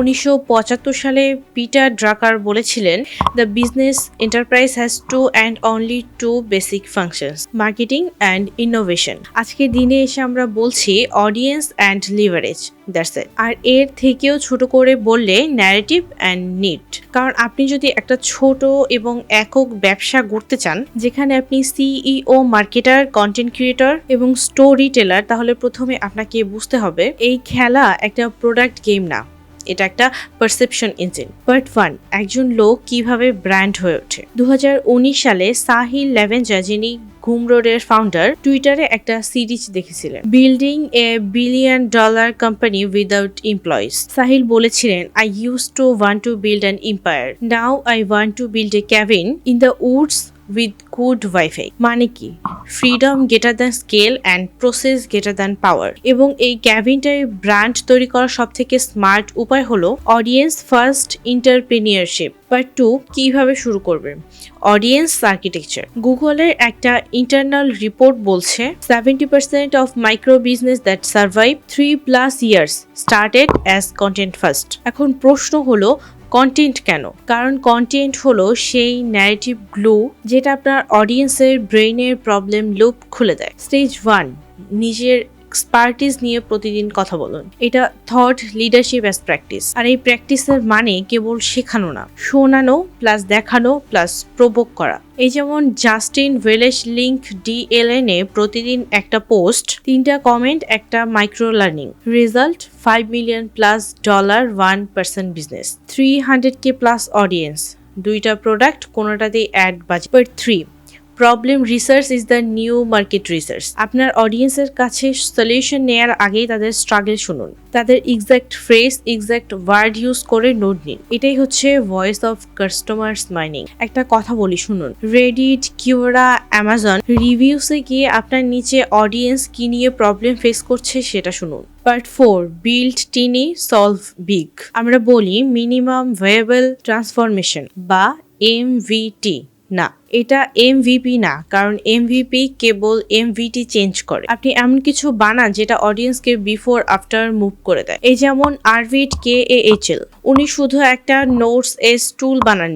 উনিশশো পঁচাত্তর সালে পিটার ড্রাকার বলেছিলেন the business enterprise has two and only two basic functions marketing and innovation আজকের দিনে এসে আমরা বলছি অডিয়েন্স অ্যান্ড লিভারেজ দ্যাটস আর এর থেকেও ছোট করে বললে ন্যারেটিভ অ্যান্ড নিট কারণ আপনি যদি একটা ছোট এবং একক ব্যবসা গড়তে চান, যেখানে আপনি সিইও মার্কেটার কন্টেন্ট ক্রিয়েটর এবং স্টোরি টেলার তাহলে প্রথমে আপনাকে বুঝতে হবে, এই খেলা একটা প্রোডাক্ট গেম না। এটা একটা পারসেপশন ইঞ্জিন পার্ট ওয়ান একজন লোক কীভাবে ব্র্যান্ড হয়ে ওঠে। দুহাজার উনিশ সালে সাহিল লেভেঞ্জা যিনি ঘুমরোডের ফাউন্ডার টুইটারে একটা সিরিজ দেখেছিলেন। Building a billion dollar company without employees Sahil বলেছিলেন I use to want to build an empire now I want to build a cabin in the woods with good wifi মানে কি? Freedom greater than scale and process greater than power এবং এই ক্যাবিনটার brand তৈরি করার সব থেকে smart উপায় হলো audience first entrepreneurship part two কীভাবে শুরু করবে? অডিয়েন্স আর্কিটেকচার গুগলের একটা ইন্টারনাল রিপোর্ট বলছে seventy percent of micro business that survive three plus years started as content first এখন প্রশ্ন হলো কন্টেন্ট কেন? কারণ কন্টেন্ট হলো সেই ন্যারেটিভ গ্লু যেটা আপনার অডিয়েন্সের ব্রেইনের প্রবলেম লুপ খুলে দেয়। স্টেজ ওয়ান নিজের এক্সপার্টিস নিয়ে প্রতিদিন কথা বলুন। এটা থট লিডারশিপ অ্যাজ প্র্যাকটিস আর এই প্র্যাকটিসের মানে কেবল শেখানো না, শোনানো প্লাস দেখানো প্লাস প্রবোক করা। এই যেমন জাস্টিন ওয়েলেশ লিঙ্ক ডিএলএন এ প্রতিদিন একটা পোস্ট তিনটা কমেন্ট একটা micro learning result five million plus dollar one percent business three hundred K plus audience দুইটা product কোনোটাতেই ad budget three problem research is the new market research আপনার অডিয়েন্সের কাছে সলিউশন নেয়ার আগেই তাদের স্ট্রাগল শুনুন। তাদের exact phrase exact word use করে নোট নিন। এটাই হচ্ছে ভয়েস অফ কাস্টমার্স মাইনিং একটা কথা বলি, শুনুন। রেডিট কিউরা অ্যামাজন রিভিউসে গিয়ে আপনার নিচে অডিয়েন্স কি নিয়ে প্রবলেম ফেস করছে সেটা শুনুন। Part four build tiny solve big আমরা বলি মিনিমাম ভেয়েবল ট্রান্সফরমেশন বা এমভিটি না, এটা এমভিপি না, কারণ এমভিপি কেবল এমভিটি চেঞ্জ করে। আপনি এমন কিছু বানান যেটা অডিয়েন্সকে বিফোর আফটার মুভ করে দেয়। এই যেমন আরভিট কে এ এইচ এল উনি শুধু একটা নোটস এস টুল বানাননি